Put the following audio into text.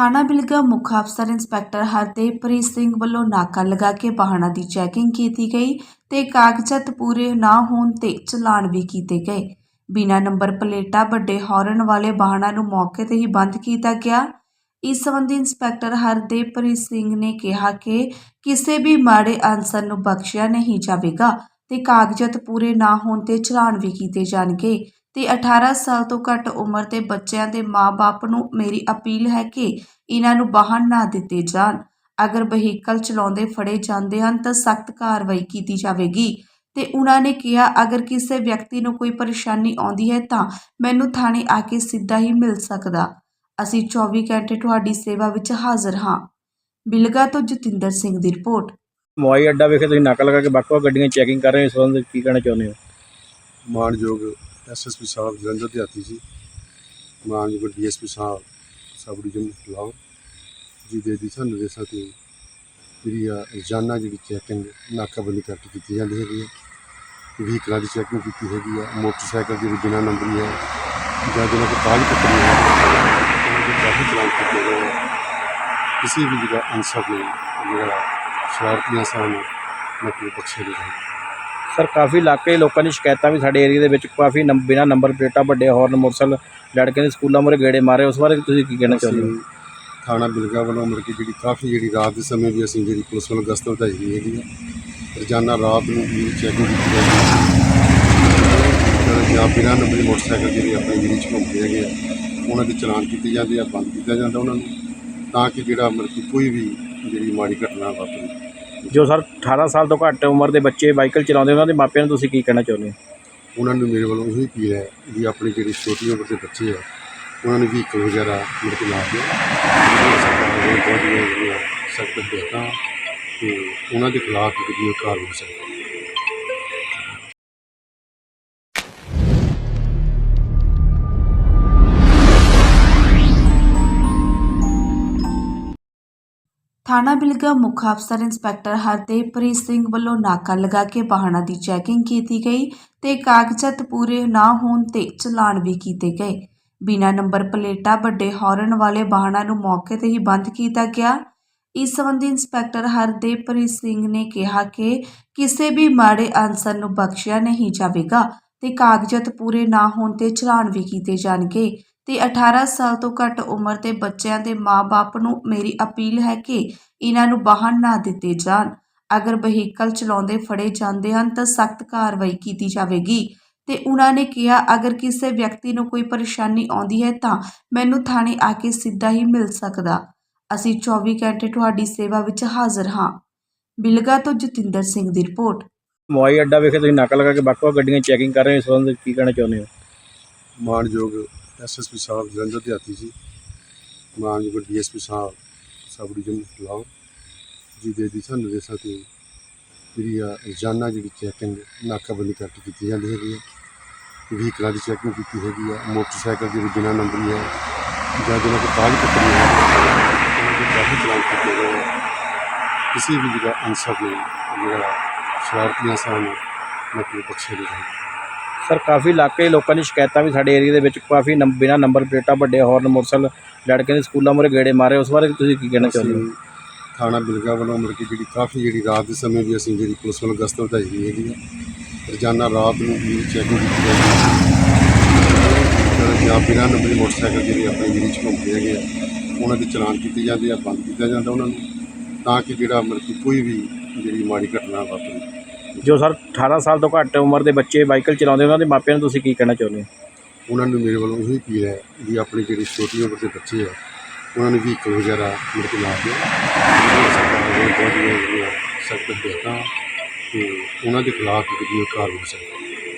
ਥਾਣਾ ਬਿਲਗਾ ਮੁੱਖ ਅਫਸਰ ਇੰਸਪੈਕਟਰ ਹਰਦੇਵਪ੍ਰੀਤ ਸਿੰਘ ਵੱਲੋਂ ਨਾਕਾ ਲਗਾ ਕੇ ਵਾਹਨਾਂ ਦੀ ਚੈਕਿੰਗ ਕੀਤੀ ਗਈ ਤੇ ਕਾਗਜ਼ਾਤ ਪੂਰੇ ਨਾ ਹੋਣ ਤੇ ਚਲਾਨ ਵੀ ਕੀਤੇ ਗਏ। ਬਿਨਾਂ ਨੰਬਰ ਪਲੇਟਾਂ ਵੱਡੇ ਹਾਰਨ ਵਾਲੇ ਵਾਹਨਾਂ ਨੂੰ ਮੌਕੇ ਤੇ ਹੀ ਬੰਦ ਕੀਤਾ ਗਿਆ। ਇਸ ਸੰਬੰਧੀ ਇੰਸਪੈਕਟਰ ਹਰਦੇਵਪ੍ਰੀਤ ਸਿੰਘ ਨੇ ਕਿਹਾ ਕਿ ਕਿਸੇ ਵੀ ਮਾੜੇ ਅਨਸਰ ਨੂੰ ਬਖਸ਼ਿਆ ਨਹੀਂ ਜਾਵੇਗਾ ਤੇ ਕਾਗਜ਼ਾਤ ਪੂਰੇ ਨਾ ਹੋਣ ਤੇ ਚਲਾਨ ਵੀ ਕੀਤੇ ਜਾਣਗੇ। ਤੇ 18 ਸਾਲ ਤੋਂ ਘੱਟ ਉਮਰ ਦੇ ਬੱਚਿਆਂ ਦੇ ਮਾਪੇ ਨੂੰ ਮੇਰੀ ਅਪੀਲ ਹੈ ਕਿ ਇਹਨਾਂ ਨੂੰ ਵਾਹਨ ਨਾ ਦਿੱਤੇ ਜਾਣ। ਅਗਰ ਵਹੀਕਲ ਚਲਾਉਂਦੇ ਫੜੇ ਜਾਂਦੇ ਹਨ ਤਾਂ ਸਖਤ ਕਾਰਵਾਈ ਕੀਤੀ ਜਾਵੇਗੀ। ਤੇ ਉਹਨਾਂ ਨੇ ਕਿਹਾ ਅਗਰ ਕਿਸੇ ਵਿਅਕਤੀ ਨੂੰ ਕੋਈ ਪਰੇਸ਼ਾਨੀ ਆਉਂਦੀ ਹੈ ਤਾਂ ਮੈਨੂੰ ਥਾਣੇ ਆ ਕੇ ਸਿੱਧਾ ਹੀ ਮਿਲ ਸਕਦਾ। ਅਸੀਂ 24 ਘੰਟੇ ਤੁਹਾਡੀ ਸੇਵਾ ਵਿੱਚ ਹਾਜ਼ਰ ਹਾਂ। ਬਿਲਗਾ ਤੋਂ ਜਤਿੰਦਰ ਸਿੰਘ ਦੀ ਰਿਪੋਰਟ। ਮੋਬਾਈਲ ਅੱਡਾ ਵੇਖੇ ਤੁਸੀਂ ਨਾਕਾ ਲਗਾ ਕੇ ਵੱਖ-ਵੱਖ ਗੱਡੀਆਂ ਚੈਕਿੰਗ ਕਰ ਰਹੇ ਹੋ ਇਸ ਸੰਬੰਧ ਵਿੱਚ ਕੀ ਕਹਿਣਾ ਚਾਹੁੰਦੇ ਹੋ? ਮਾਨਯੋਗ ਐਸਐਸਪੀ ਸਾਹਿਬ, ਜਲੰਧਰ ਦਿਹਾਤੀ ਆਤੀ ਸੀ ਮਾਨਯੋਗ ਡੀਐਸਪੀ ਸਾਹਿਬ ਸਬ ਡਿਵੀਜ਼ਨ ਫਲਾਉ ਜੀ ਦੇ ਦਿਸ਼ਾ ਨਿਰਦੇਸ਼ਾਂ ਤੇ ਜਿਹੜੀ ਆ ਰੋਜ਼ਾਨਾ ਜਿਹੜੀ ਚੈਕਿੰਗ ਨਾਕਾਬੰਦੀ ਕਰਕੇ ਕੀਤੀ ਜਾਂਦੀ ਹੈਗੀ ਹੈ ਵਹੀਕਲਾਂ ਦੀ ਚੈਕਿੰਗ ਕੀਤੀ ਹੈਗੀ ਆ, ਮੋਟਰਸਾਈਕਲ ਜਿਹੜੀ ਬਿਨਾਂ ਨੰਬਰੀ ਹੈ ਜਾਂ ਜਿਹਨਾਂ ਕੋਲ ਕਾਗਜ਼ ਪੱਤਰ ਨਹੀਂ ਹੈ ਉਹਨਾਂ ਦੇ ਕਾਫੀ ਚਲਾਨ ਕੀਤੇ ਗਏ ਆ। ਕਿਸੇ ਵੀ ਜਿਹੜਾ ਅਨਸਰ ਨੇ ਜਿਹੜਾ ਸ਼ਰਾਰਤੀਆਂ ਸਾਨੂੰ ਮਤਲਬ ਬਖਸ਼ੇ ਨਹੀਂ ਜਾਂਦੇ ਸਰ, ਕਾਫੀ ਇਲਾਕੇ ਲੋਕਾਂ ਦੀ ਸ਼ਿਕਾਇਤਾਂ ਵੀ ਸਾਡੇ ਏਰੀਆ ਦੇ ਵਿੱਚ ਕਾਫੀ ਨੰਬ- ਬਿਨਾਂ ਨੰਬਰ ਪਲੇਟਾਂ ਵੱਡੇ ਹਾਰਨ ਮੋਟਰਸਾਈਕਲ ਲੜਕੇ ਦੇ ਸਕੂਲਾਂ ਮੂਹਰੇ ਗੇੜੇ ਮਾਰੇ, ਉਸ ਬਾਰੇ ਤੁਸੀਂ ਕੀ ਕਹਿਣਾ ਚਾਹੁੰਦੇ ਹੋ? ਅਸੀਂ ਥਾਣਾ ਬਿਲਗਾ ਵੱਲੋਂ ਮਤਲਬ ਕਿ ਜਿਹੜੀ ਕਾਫੀ ਜਿਹੜੀ ਰਾਤ ਦੇ ਸਮੇਂ ਵੀ ਅਸੀਂ ਜਿਹੜੀ ਪੁਲਿਸ ਵੱਲੋਂ ਗਸ਼ਤ ਵਧਾਈ ਗਈ ਹੈਗੀ ਆ ਰੋਜ਼ਾਨਾ ਰਾਤ ਨੂੰ ਵੀ ਚੈਕਿੰਗ ਕੀਤੀ ਜਾਂਦੀ ਹੈ ਜਾਂ ਬਿਨਾਂ ਨੰਬਰ ਨੰਬਰੀ ਮੋਟਰਸਾਈਕਲ ਜਿਹੜੇ ਆਪਣੇ ਏਰੀਏ 'ਚ ਘੁੰਮਦੇ ਹੈਗੇ ਆ, ਉਹਨਾਂ ਦੇ ਚਲਾਨ ਕੀਤੇ ਜਾਂਦੇ ਆ, ਬੰਦ ਕੀਤਾ ਜਾਂਦਾ ਉਹਨਾਂ ਨੂੰ। ਤਾਂ ਕਿ ਜਿਹੜਾ ਮਤਲਬ ਕਿ ਕੋਈ ਵੀ ਜਿਹੜੀ ਮਾੜੀ ਘਟਨਾ ਵਾਪਰੇ। ਜੋ ਸਰ 18 ਸਾਲ ਤੋਂ ਘੱਟ ਉਮਰ ਦੇ ਬੱਚੇ ਬਾਈਕਲ ਚਲਾਉਂਦੇ, ਉਹਨਾਂ ਦੇ ਮਾਪਿਆਂ ਨੂੰ ਤੁਸੀਂ ਕੀ ਕਹਿਣਾ ਚਾਹੁੰਦੇ ਹੋ? ਉਹਨਾਂ ਨੂੰ ਮੇਰੇ ਵੱਲੋਂ ਇਹੀ ਅਪੀਲ ਹੈ ਵੀ ਆਪਣੀ ਜਿਹੜੀ ਛੋਟੀ ਉਮਰ ਦੇ ਬੱਚੇ ਆ, ਉਹਨਾਂ ਨੂੰ ਵਹੀਕਲ ਵਗੈਰਾ ਮੇਰੇ ਕੋਲ ਲਾ ਕੇ ਸਰਕਾਰ ਦੇ ਬਹੁਤ ਜਿਹੜੀਆਂ ਸਖਤ ਹਦਾਇਤਾਂ ਤੇ ਉਹਨਾਂ ਦੇ ਖਿਲਾਫ ਜਿਹੜੀ ਕਾਰਵਾਈ ਹੋ ਸਕਦੀ ਹੈ। ਥਾਣਾ ਬਿਲਗਾ ਮੁੱਖ ਅਫਸਰ ਇੰਸਪੈਕਟਰ ਹਰਦੇਵਪ੍ਰੀਤ ਸਿੰਘ ਵੱਲੋਂ ਨਾਕਾ ਲਗਾ ਕੇ ਵਾਹਨਾਂ ਦੀ ਚੈਕਿੰਗ ਕੀਤੀ ਗਈ ਤੇ ਕਾਗਜ਼ਾਤ ਪੂਰੇ ਨਾ ਹੋਣ ਤੇ ਚਲਾਨ ਵੀ ਕੀਤੇ ਗਏ। ਬਿਨਾਂ ਨੰਬਰ ਪਲੇਟਾਂ ਵੱਡੇ ਹਾਰਨ ਵਾਲੇ ਵਾਹਨਾਂ ਨੂੰ ਮੌਕੇ ਤੇ ਹੀ ਬੰਦ ਕੀਤਾ ਗਿਆ। ਇਸ ਸੰਬੰਧੀ ਇੰਸਪੈਕਟਰ ਹਰਦੇਵਪ੍ਰੀਤ ਸਿੰਘ ਨੇ ਕਿਹਾ ਕਿ ਕਿਸੇ ਵੀ ਮਾੜੇ ਅਨਸਰ ਨੂੰ ਬਖਸ਼ਿਆ ਨਹੀਂ ਜਾਵੇਗਾ ਤੇ ਕਾਗਜ਼ਾਤ ਪੂਰੇ ਨਾ ਹੋਣ ਤੇ ਚਲਾਨ ਵੀ ਕੀਤੇ ਜਾਣਗੇ। ਤੇ 18 ਸਾਲ ਤੋਂ ਘੱਟ ਉਮਰ ਦੇ ਬੱਚਿਆਂ ਦੇ ਮਾਪੇ ਨੂੰ ਮੇਰੀ ਅਪੀਲ ਹੈ ਕਿ ਇਹਨਾਂ ਨੂੰ ਵਾਹਨ ਨਾ ਦਿੱਤੇ ਜਾਣ। ਅਗਰ ਵਹੀਕਲ ਚਲਾਉਂਦੇ ਫੜੇ ਜਾਂਦੇ ਹਨ ਤਾਂ ਸਖਤ ਕਾਰਵਾਈ ਕੀਤੀ ਜਾਵੇਗੀ। ਤੇ ਉਹਨਾਂ ਨੇ ਕਿਹਾ ਅਗਰ ਕਿਸੇ ਵਿਅਕਤੀ ਨੂੰ ਕੋਈ ਪਰੇਸ਼ਾਨੀ ਆਉਂਦੀ ਹੈ ਤਾਂ ਮੈਨੂੰ ਥਾਣੇ ਆ ਕੇ ਸਿੱਧਾ ਹੀ ਮਿਲ ਸਕਦਾ। ਅਸੀਂ 24 ਘੰਟੇ ਤੁਹਾਡੀ ਸੇਵਾ ਵਿੱਚ ਹਾਜ਼ਰ ਹਾਂ। ਬਿਲਗਾ ਤੋਂ ਜਤਿੰਦਰ ਸਿੰਘ ਦੀ ਰਿਪੋਰਟ। ਮੋਬਾਈਲ ਅੱਡਾ ਵੇਖੇ ਤੁਸੀਂ ਨਾਕਾ ਲਗਾ ਕੇ ਵੱਖ-ਵੱਖ ਗੱਡੀਆਂ ਚੈਕਿੰਗ ਕਰ ਰਹੇ ਹੋ ਇਸ ਸੰਬੰਧ ਵਿੱਚ ਕੀ ਕਹਿਣਾ ਚਾਹੁੰਦੇ ਹੋ? ਮਾਨਯੋਗ ਐਸਐਸਪੀ ਸਾਹਿਬ ਜਲੰਧਰ ਦੇ ਆਤੀ ਸੀ ਮਾਨਯੋਗ ਡੀਐਸਪੀ ਸਾਹਿਬ ਸਬ ਡਿਵੀਜ਼ਨ ਫਲਾਉ ਜੀ ਦੇ ਦਿਸ਼ਾ ਨਿਰਦੇਸ਼ਾਂ ਤੇ ਜਿਹੜੀ ਆ ਰੋਜ਼ਾਨਾ ਜਿਹੜੀ ਚੈਕਿੰਗ ਨਾਕਾਬੰਦੀ ਕਰਕੇ ਕੀਤੀ ਜਾਂਦੀ ਹੈਗੀ ਹੈ ਵਹੀਕਲਾਂ ਦੀ ਚੈਕਿੰਗ ਕੀਤੀ ਹੈਗੀ ਆ ਮੋਟਰਸਾਈਕਲ ਜਿਹੜੀ ਬਿਨਾਂ ਨੰਬਰੀ ਹੈ ਜਾਂ ਜਿਹਨਾਂ ਕੋਲ ਕਾਗਜ਼ ਪੱਤਰ ਨਹੀਂ ਹੈ ਉਹਨਾਂ ਦੇ ਕਾਫੀ ਚਲਾਨ ਕੀਤੇ ਗਏ ਆ। ਕਿਸੇ ਵੀ ਜਿਹੜਾ ਅਨਸਰ ਨੇ ਜਿਹੜਾ ਸ਼ਰਾਰਤੀ ਅਨਸਰਾਂ ਨੂੰ ਮਤਲਬ ਬਖਸ਼ੇ ਨਹੀਂ ਜਾਂਦੇ ਸਰ, ਕਾਫੀ ਇਲਾਕੇ ਲੋਕਾਂ ਦੀ ਸ਼ਿਕਾਇਤਾਂ ਵੀ ਸਾਡੇ ਏਰੀਆ ਦੇ ਵਿੱਚ ਕਾਫੀ ਨੰਬ- ਬਿਨਾਂ ਨੰਬਰ ਪਲੇਟਾਂ ਵੱਡੇ ਹਾਰਨ ਮੋਟਰਸਾਈਕਲ ਲੜਕੇ ਦੇ ਸਕੂਲਾਂ ਮੂਹਰੇ ਗੇੜੇ ਮਾਰੇ। ਉਸ ਬਾਰੇ ਤੁਸੀਂ ਕੀ ਕਹਿਣਾ ਚਾਹੁੰਦੇ ਹੋ? ਅਸੀਂ ਥਾਣਾ ਬਿਲਗਾ ਵੱਲੋਂ ਮਤਲਬ ਕਿ ਜਿਹੜੀ ਕਾਫੀ ਜਿਹੜੀ ਰਾਤ ਦੇ ਸਮੇਂ ਵੀ ਅਸੀਂ ਜਿਹੜੀ ਪੁਲਿਸ ਵੱਲੋਂ ਗਸ਼ਤ ਵਧਾਈ ਗਈ ਹੈਗੀ ਆ ਰੋਜ਼ਾਨਾ ਰਾਤ ਨੂੰ ਵੀ ਚੈਕਿੰਗ ਕੀਤੀ ਜਾਂਦੀ ਹੈ। ਜਾਂ ਬਿਨਾਂ ਨੰਬਰੀ ਮੋਟਰਸਾਈਕਲ ਜਿਹੜੇ ਆਪਣੇ ਜਿਹੜੀ 'ਚ ਘੁੰਮਦੇ ਹੈਗੇ ਆ, ਉਹਨਾਂ ਦੇ ਚਲਾਨ ਕੀਤੇ ਜਾਂਦੇ ਆ, ਬੰਦ ਕੀਤਾ ਜਾਂਦਾ ਉਹਨਾਂ ਨੂੰ, ਤਾਂ ਕਿ ਜਿਹੜਾ ਮਤਲਬ ਕਿ ਕੋਈ ਵੀ ਜਿਹੜੀ ਮਾੜੀ ਘਟਨਾ ਵਾਪਰੇ। ਜੋ ਸਰ 18 ਸਾਲ ਤੋਂ ਘੱਟ ਉਮਰ ਦੇ ਬੱਚੇ ਬਾਈਕਲ ਚਲਾਉਂਦੇ, ਉਹਨਾਂ ਦੇ ਮਾਪਿਆਂ ਨੂੰ ਤੁਸੀਂ ਕੀ ਕਹਿਣਾ ਚਾਹੁੰਦੇ ਹੋ? ਉਹਨਾਂ ਨੂੰ ਮੇਰੇ ਵੱਲੋਂ ਇਹੀ ਅਪੀਲ ਹੈ ਵੀ ਆਪਣੇ ਜਿਹੜੇ ਛੋਟੀ ਉਮਰ ਦੇ ਬੱਚੇ ਆ, ਉਹਨਾਂ ਨੂੰ ਵੀ ਇੱਕ ਵਗੈਰਾ ਮੇਰੇ ਕੋਲ ਲਾ ਕੇ ਸਰਕਾਰ ਦੇ ਬਹੁਤ ਜਿਹੜੀਆਂ ਸਖਤ ਹਦਾਇਤਾਂ ਤੇ ਉਹਨਾਂ ਦੇ ਖਿਲਾਫ ਜਿਹੜੀ ਕਾਰਵਾਈ ਹੋ ਸਕਦੀ ਹੈ।